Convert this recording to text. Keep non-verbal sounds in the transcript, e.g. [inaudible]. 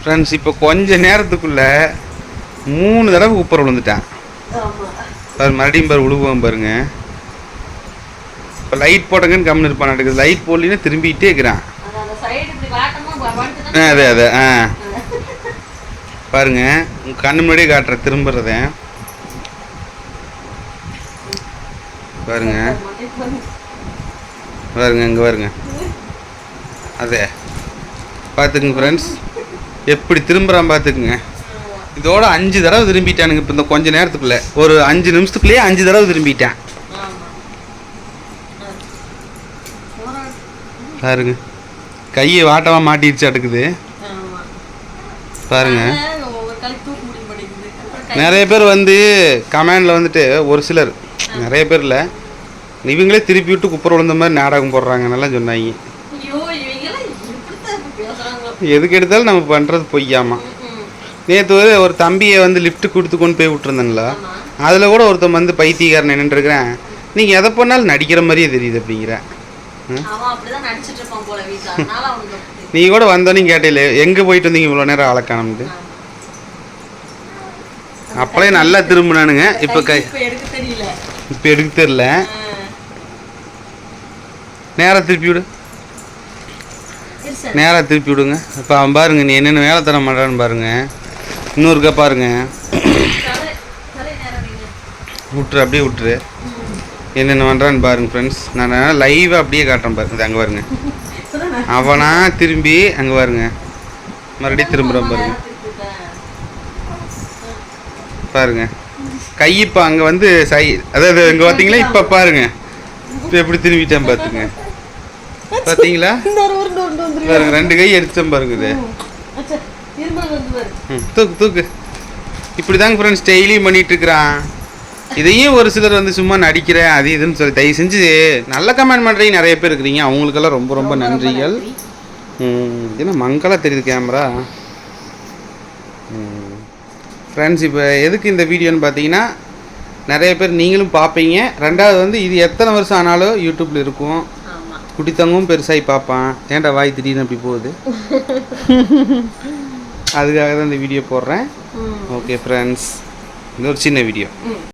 Friends இப்போ கொஞ்ச நேரத்துக்குள்ள மூணு தடவை குப்பர் விழுந்துட்டான். பாரு மறுபடியும் பாரு உழுவோம் பாருங்க. இப்போ லைட் போட்டங்கன்னு கம்முன்னு இருப்பான் நடக்குது லைட் போடலின்னா திரும்பிட்டே இருக்கிறான். அது ஆ அதே அதே ஆ. [laughs] பாருங்க உங்க கண்ணு முன்னாடியே காட்டுற திரும்புறத. பாருங்க. பாருங்க இங்கே பாருங்க. அதே. பார்த்துக்குங்க ஃப்ரெண்ட்ஸ் எப்படி திரும்புகிறான் பார்த்துக்குங்க. இதோட அஞ்சு தடவை திரும்பிட்டானுங்க இப்போ இந்த கொஞ்ச நேரத்துக்குள்ள. ஒரு அஞ்சு நிமிஷத்துக்குள்ளேயே அஞ்சு தடவை திரும்பிட்டேன். பாருங்க. கையை வாட்டமாக மாட்டிடுச்சு அடுக்குது. பாருங்க. நிறைய பேர் வந்து கமெண்டில் வந்துட்டு ஒரு சிலர் நிறைய பேர் இல்லை. இவங்களே திருப்பி விட்டு குப்புற விழுந்த மாதிரி நாடகம் போடுறாங்க நல்லா சொன்னாங்க. [laughs] எதுக்கு எடுத்தாலும் நம்ம பண்ணுறது பொய்யாமா? நேற்று ஒரு ஒரு தம்பியை வந்து லிஃப்ட் கொடுத்து கொண்டு போய் விட்டுருந்தேங்களா ஆமா அதில் கூட ஒருத்தன் வந்து பைத்தியக்காரன் நின்றுருக்கிறேன் நீங்கள் எதை பண்ணாலும் நடிக்கிற மாதிரியே தெரியுது அப்படிங்கிறேன் அவன் அப்படிதான் நடிச்சிட்டு இருப்பான் போல வீட்டுல. அதனால அவனுக்கு அப்படி தெரியும். நீ கூட வந்தோன்னே கேட்டில எங்கே போயிட்டு வந்தீங்க இவ்வளோ நேரம் ஆளக்கானம்ட்டு. அப்பளே நல்லா திரும்பினானுங்க. இப்போ கை இப்ப எடுக்க தெரியல. நேராக திருப்பி விடு. நேராக திருப்பி விடுங்க. இப்போ அவன் பாருங்க நீ என்னென்ன வேலை தர மாட்டான்னு பாருங்க. இன்னொருக்கா பாருங்க. விட்டுரு அப்படியே விட்டுரு. என்னென்ன பண்ணுறான்னு பாருங்க ஃப்ரெண்ட்ஸ் நான் லைவாக அப்படியே காட்டுறேன் பாருங்க. அங்கே பாருங்க. அவனா திரும்பி அங்கே பாருங்க. மறுபடியும் திரும்புகிறான் பாருங்க. பாருங்க. கை இப்போ அங்கே வந்து சை அதாவது இங்கே பார்த்தீங்களா இப்போ பாருங்க. இப்போ எப்படி திரும்பிட்டேன் பார்த்துங்க பார்த்தீங்களா. பாருங்க ரெண்டு கை எடுத்தேன் பாருங்க தூக்கு தூக்கு. இப்படி தாங்க ஃப்ரெண்ட்ஸ் டெய்லியும் பண்ணிட்டு இருக்கிறான். இதையும் ஒரு சிலர் வந்து சும்மா நடிக்கிறேன் அது இதுன்னு சொல்லி தயவு செஞ்சு நல்ல கமெண்ட் பண்ணுறீங்க நிறைய பேர் இருக்கிறீங்க. அவங்களுக்கெல்லாம் ரொம்ப ரொம்ப நன்றிகள். நன்றி. ம், என்ன மங்கலாக தெரியுது கேமரா ஃப்ரெண்ட்ஸ் இப்போ எதுக்கு இந்த வீடியோன்னு பார்த்தீங்கன்னா நிறைய பேர் நீங்களும் பார்ப்பீங்க ரெண்டாவது வந்து இது எத்தனை வருஷம் ஆனாலும் யூடியூப்பில் இருக்கும். ஆமா. குட்டித்தங்கவும் பெருசாகி பார்ப்பான் ஏன்டா வாய் திடீர்னு அப்படி போகுது [laughs] அதுக்காக தான் இந்த வீடியோ போடுறேன். ஓகே ஃப்ரெண்ட்ஸ் இது ஒரு சின்ன வீடியோ.